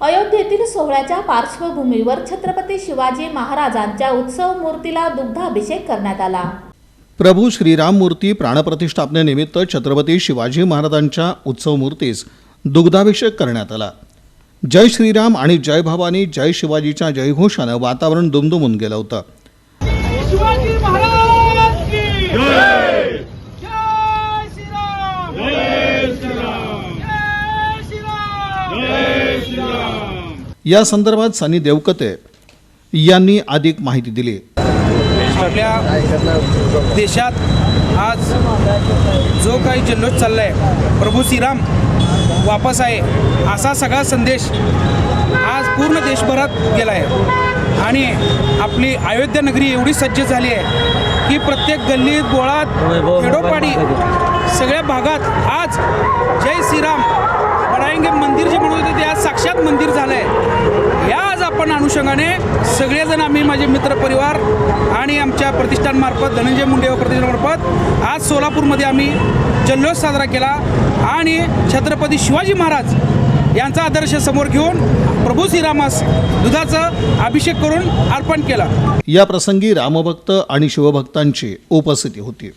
अयोध्येतील सोहळ्याच्या पार्श्वभूमीवर छत्रपती शिवाजी महाराजांच्या उत्सव मूर्तीला दुग्धाभिषेक करण्यात आला. प्रभू श्रीराम मूर्ती प्राणप्रतिष्ठापनेनिमित्त छत्रपती शिवाजी महाराजांच्या उत्सव मूर्तीस दुग्धाभिषेक करण्यात आला. जय श्रीराम आणि जय भवानी जय शिवाजीच्या जयघोषानं वातावरण दुमदुमून गेलं होतं. या संदर्भात सनी देवकते यांनी अधिक माहिती दिली. आपल्या देशात आज जो काही जल्लोष चालला आहे प्रभू श्रीराम वापस आहे असा सगळा संदेश आज पूर्ण देशभरात गेला आहे आणि आपली अयोध्या नगरी एवढी सज्ज झाली आहे की प्रत्येक गल्लीत गोळात खेडोपाडी सगळ्या भागात आज जय श्रीराम. बडायंगे मंदिर जे म्हणत होते ते आज साक्षात मंदिर झालं आहे पण अनुषंगाने सगळेजण आम्ही माझे मित्रपरिवार आणि आमच्या प्रतिष्ठानमार्फत धनंजय मुंडे व प्रतिष्ठानमार्फत आज सोलापूरमध्ये आम्ही जल्लोष साजरा केला आणि छत्रपती शिवाजी महाराज यांचा आदर्श समोर घेऊन प्रभू श्रीरामास दुधाचा अभिषेक करून अर्पण केला. या प्रसंगी रामभक्त आणि शिवभक्तांची उपस्थिती होती.